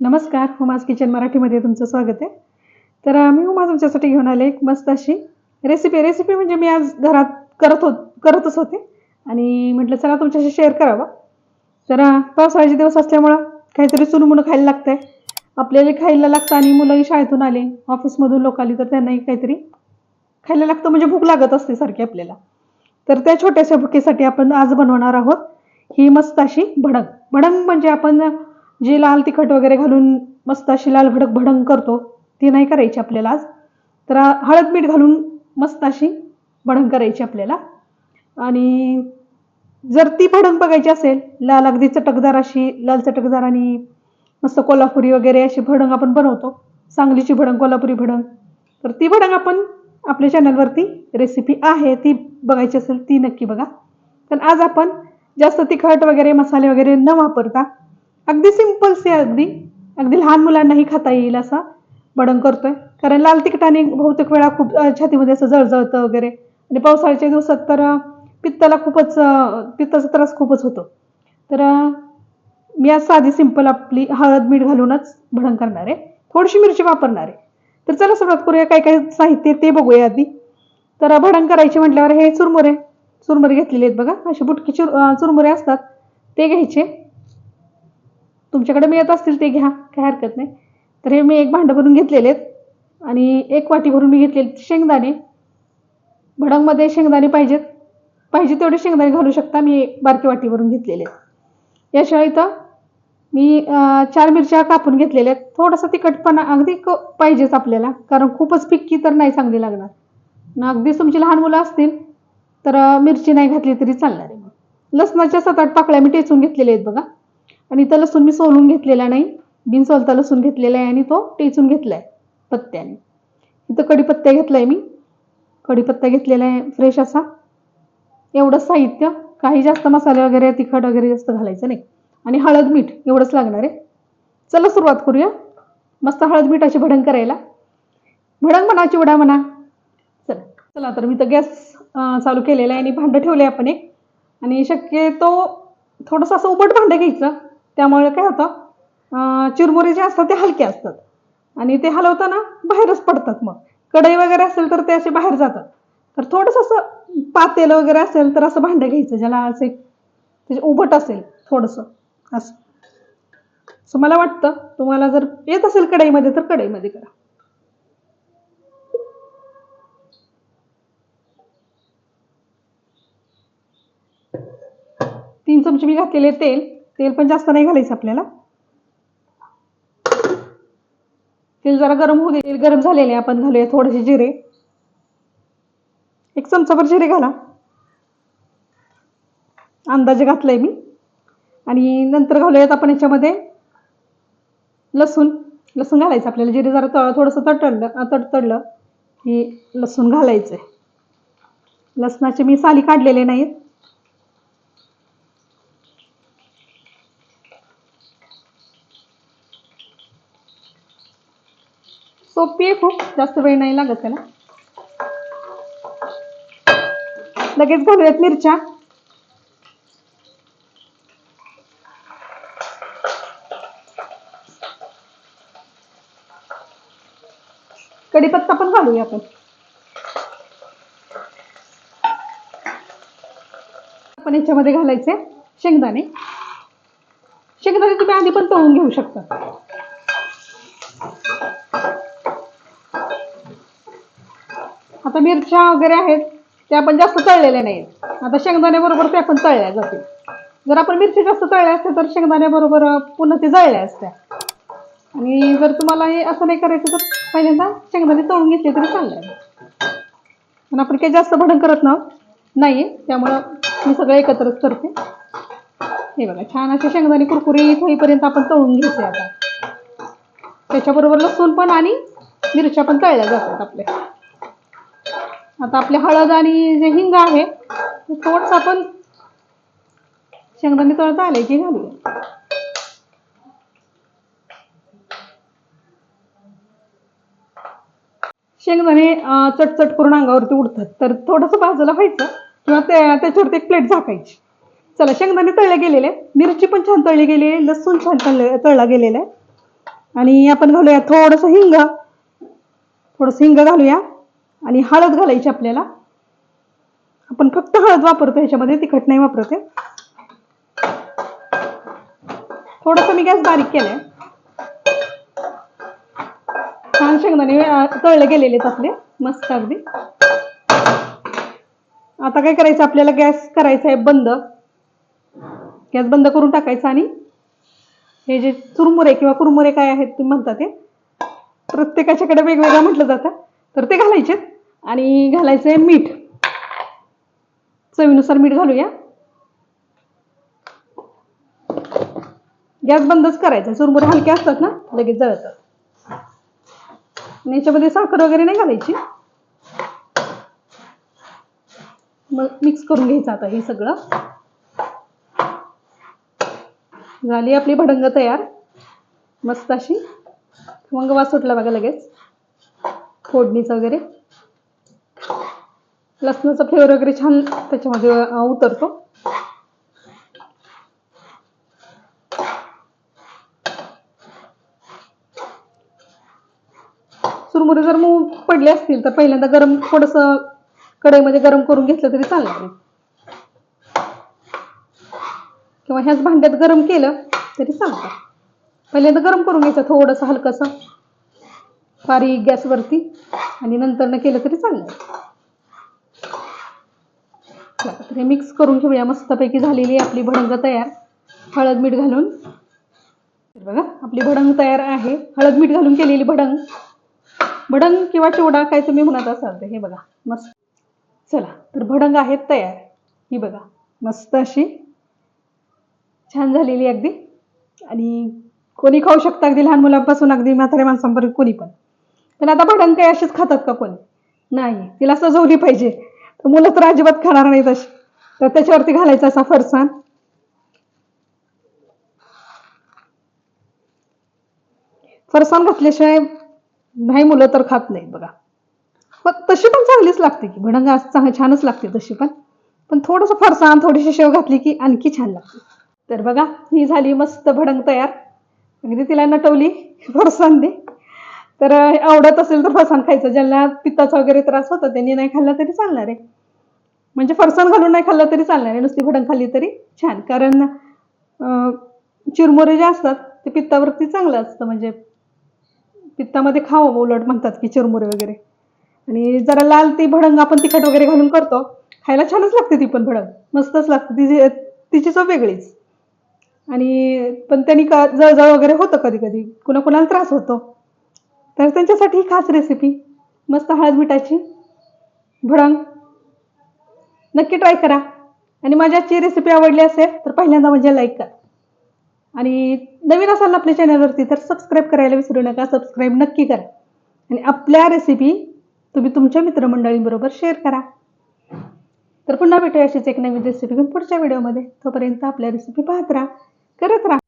नमस्कार हुमाज किचन मराठीमध्ये तुमचं स्वागत आहे. तर मी हुमा तुमच्यासाठी घेऊन आले एक मस्त अशी रेसिपी रेसिपी म्हणजे मी आज घरात करत होत करतच होते. आणि म्हटलं चला तुमच्याशी शेअर करावा. तर पावसाळ्याचे दिवस असल्यामुळं काहीतरी चुनमुनं खायला लागतंय. आपल्याला खायला लागतं आणि मुलंही शाळेतून आले ऑफिसमधून लोक आली तर त्यांनाही काहीतरी खायला लागतं. म्हणजे भूक लागत असते सारखी आपल्याला. तर त्या छोट्याशा भुकेसाठी आपण आज बनवणार आहोत ही मस्त अशी भडंग. भडंग म्हणजे आपण जी लाल तिखट वगैरे घालून मस्त अशी लाल भडक भडंग करतो ती नाही करायची आपल्याला आज. तर हळद मीठ घालून मस्त अशी भडंग करायची आपल्याला. आणि जर ती भडंग बघायची असेल लाल अगदी चटकदार अशी लाल चटकदार आणि मस्त कोल्हापुरी वगैरे अशी भडंग आपण बनवतो सांगलीची भडंग कोल्हापुरी भडंग तर ती भडंग आपण आपल्या चॅनलवरती रेसिपी आहे ती बघायची असेल ती नक्की बघा. पण आज आपण जास्त तिखट वगैरे मसाले वगैरे न वापरता अगदी सिंपल से अगदी. अगदी लहान मुलांनाही खाता येईल असा भडंग करतोय. कारण लाल तिखटाने बहुतेक वेळा खूप छातीमध्ये असं जळजळतं वगैरे. आणि पावसाळ्याच्या दिवसात तर पित्ताला खूपच पित्ताचा त्रास खूपच होतो. तर मी आज साधी सिंपल आपली हळद मीठ घालूनच भडंग करणार आहे. थोडीशी मिरची वापरणार आहे. तर चला सुरुवात करूया काय काय साहित्य ते बघूया आधी. तर भडंग करायचे म्हटल्यावर हे चुरमुरे. चुरमुरे घेतलेले आहेत बघा. असे बुटकी चुर चुरमुरे असतात. ते घ्यायचे. तुमच्याकडे मिळत असतील ते घ्या काय हरकत नाही. तर हे मी एक भांडं भरून घेतलेले आहेत. आणि एक वाटी भरून मी घेतलेले शेंगदाणे. भडंगमध्ये शेंगदाणे पाहिजेत. पाहिजे तेवढे शेंगदाणे घालू शकता. मी बारकी वाटी भरून घेतलेले आहेत. याशिवाय इथं मी चार मिरच्या कापून घेतलेल्या आहेत. थोडासा तिखटपणा अगदी क पाहिजेच आपल्याला. कारण खूपच फिक्की तर नाही चांगली लागणार. ना अगदीच तुमची लहान मुलं असतील तर मिरची नाही घातली तरी चालणार आहे. लसणाच्या सात आठ पाकळ्या मी टेचून घेतलेल्या आहेत बघा. आणि इथं लसूण मी सोलून घेतलेला नाही. बिनसोलता लसूण घेतलेला आहे आणि तो टेचून घेतला आहे पत्त्याने. इथं कढीपत्ता घेतला आहे मी. कढीपत्ता घेतलेला आहे फ्रेश असा. एवढंच साहित्य. काही जास्त मसाले वगैरे तिखट वगैरे जास्त घालायचं नाही. आणि हळद मीठ एवढंच लागणार आहे. चला सुरुवात करूया. मस्त हळद मिठाची भडंग करायला. भडंग म्हणा चिवडा म्हणा. चला. चला तर मी तर गॅस चालू केलेला आहे आणि भांडं ठेवलं आहे आपण एक. आणि शक्यतो थोडंसं असं उबट भांडं घ्यायचं. त्यामुळे काय होतं चिरमुरे जे असतात ते हलके असतात. आणि ते हलवताना बाहेरच पडतात मग. कढई वगैरे असेल तर ते असे बाहेर जातात. तर थोडंसं असं पातेलं वगैरे असेल तर असं भांडं घ्यायचं ज्याला असं एक त्याचे उभट असेल थोडंसं असं. असं मला वाटतं तुम्हाला जर येत असेल कढईमध्ये तर कढईमध्ये करा. तीन चमचे मी घातलेले तेल. तेल पण जास्त नाही घालायचं आपल्याला. तेल जरा गरम होऊ दे तेल गरम झालेले आपण घालूया थोडेसे जिरे. एक चमचाभर जिरे घाला. अंदाजे घातलंय मी. आणि नंतर घालूयात आपण याच्यामध्ये लसूण. लसूण घालायचं आपल्याला जिरे जरा तळ थोडंसं तडतडलं तडतडलं की लसूण घालायचं आहे लसणाचे मी साली काढलेले नाहीत. सोपी आहे खूप. जास्त वेळ नाही लागत त्याला. लगेच घालूयात मिरच्या. कढीपत्ता पण घालूया आपण. आपण याच्यामध्ये घालायचे शेंगदाणे. शेंगदाणे तुम्ही आधी पण तळून घेऊ शकता. आता मिरच्या वगैरे आहेत त्या आपण जास्त तळलेल्या नाहीत. आता शेंगदाण्याबरोबर त्या पण तळल्या जातील. जर आपण मिरची जास्त तळल्या असत्या तर शेंगदाण्याबरोबर पुन्हा ते जळल्या असत्या. आणि जर तुम्हाला हे असं नाही करायचं तर पहिल्यांदा शेंगदाणे तळून घेतले तरी चाललंय पण आपण काही जास्त भडंग करत ना नाही त्यामुळं मी सगळं एकत्रच करते. हे बघा छान असे शेंगदाणे कुरकुरीत होईपर्यंत आपण तळून घ्यायचे आता. त्याच्याबरोबर लसूण पण आणि मिरच्या पण तळल्या जातात आपल्या. आता आपली हळद आणि जे हिंग आहे ते थोडंसं आपण शेंगदाणे तळता आले की घालूया. शेंगदाणे चटचट करून अंगावरती उडतात. तर थोडंसं भाजलं व्हायचं किंवा त्याच्यावरती एक प्लेट झाकायची. चला शेंगदाणे तळले गेलेले. मिरची पण छान तळली गेली आहे लसूण छान तळले तळला गेलेला आहे. आणि आपण घालूया थोडंसं हिंग. थोडंसं हिंग घालूया. आणि हळद घालायची आपल्याला. आपण फक्त हळद वापरतो ह्याच्यामध्ये तिखट नाही वापरते थोडंसं मी गॅस बारीक केलंय. छान शेंगदाणे तळले गेलेले आपले मस्त अगदी. आता काय करायचं आपल्याला गॅस करायचा आहे बंद. गॅस बंद करून टाकायचा आणि हे जे चुरमुरे किंवा कुरमुरे काय आहेत तुम्ही म्हणता ते प्रत्येकाच्याकडे वेगवेगळं म्हटलं जातं. तर ते घालायचे आणि घालायचंय मीठ. चवीनुसार मीठ घालूया. गॅस बंदच करायचा. चुरमुरे हलके असतात ना लगेच जळतात. आणि याच्यामध्ये साखर वगैरे नाही घालायची. मग मिक्स करून घ्यायचं आता हे सगळं. झाली आपली भडंग तयार. मस्त अशी. मग वास सुटला बघा लगेच. फोडणीचं वगैरे. लसणाचा फ्लेवर वगैरे छान त्याच्यामध्ये उतरतो. चुरमुरे जर मऊ पडले असतील तर पहिल्यांदा गरम थोडस कढईमध्ये गरम करून घेतलं तरी चालणार किंवा ह्याच भांड्यात गरम केलं तरी चालतं. पहिल्यांदा गरम करून घ्यायचं थोडंसं हलकंसं. बारीक गॅसवरती आणि नंतर न केलं तरी चाललं. तर हे मिक्स करून घेऊया. मस्तपैकी झालेली आपली भडंग तयार. हळद मीठ घालून. बघा आपली भडंग तयार आहे. हळद मीठ घालून केलेली भडंग. भडंग किंवा चिवडा काय तुम्ही म्हणत असाल तर हे बघा. मस्त. चला तर भडंग आहेत तयार. ही बघा मस्त अशी. छान झालेली अगदी. आणि कोणी खाऊ शकता अगदी लहान मुलांपासून अगदी म्हाताऱ्या माणसांपर्यंत कोणी पण. पण आता भडंग काही अशीच खातात का कोणी? नाही तिला सजवली पाहिजे. तर मुलं तर अजिबात खाणार नाहीत अशी. तर त्याच्यावरती घालायचा असा फरसाण. फरसाण घातल्याशिवाय नाही मुलं तर खात नाही बघा. मग तशी पण चांगलीच लागते की भडंग चांग छानच लागते तशी पण. पण थोडंसं फरसाण थोडीशी शेव घातली की आणखी छान लागते. तर बघा ही झाली मस्त भडंग तयार. अगदी तिला नटवली. फरसाण दे. तर आवडत असेल तर फरसाण खायचं. ज्यांना पित्ताचा वगैरे त्रास होता त्यांनी नाही खाल्ला तरी चालणार आहे. म्हणजे फरसाण घालून नाही खाल्लं तरी चालणार आहे. नुसती भडंग खाल्ली तरी छान. कारण चिरमुरे जे असतात ते पित्तावरती चांगलं असतं. म्हणजे पित्तामध्ये खावं उलट म्हणतात की चिरमुरे वगैरे. आणि जरा लाल ती भडंग आपण तिखट वगैरे घालून करतो खायला छानच लागते ती पण भडंग. मस्तच लागते. तिची तिची चव वेगळीच. आणि पण त्यांनी का जळजळ वगैरे होतं कधी कधी. कुणा कुणाला त्रास होतो. तर त्यांच्यासाठी खास रेसिपी मस्त हळद मिठाची. भडंग. नक्की ट्राय करा. आणि माझ्या आजची रेसिपी आवडली असेल तर पहिल्यांदा म्हणजे लाईक करा. आणि नवीन असाल आपल्या चॅनलवरती तर सबस्क्राईब करायला विसरू नका. सबस्क्राईब नक्की करा. आणि आपल्या रेसिपी तुम्ही तुमच्या मित्रमंडळींबरोबर शेअर करा. तर पुन्हा भेटूया अशीच एक नवीन रेसिपी घेऊन पुढच्या व्हिडिओमध्ये तोपर्यंत आपल्या रेसिपी पाहत राहा. करत राहा.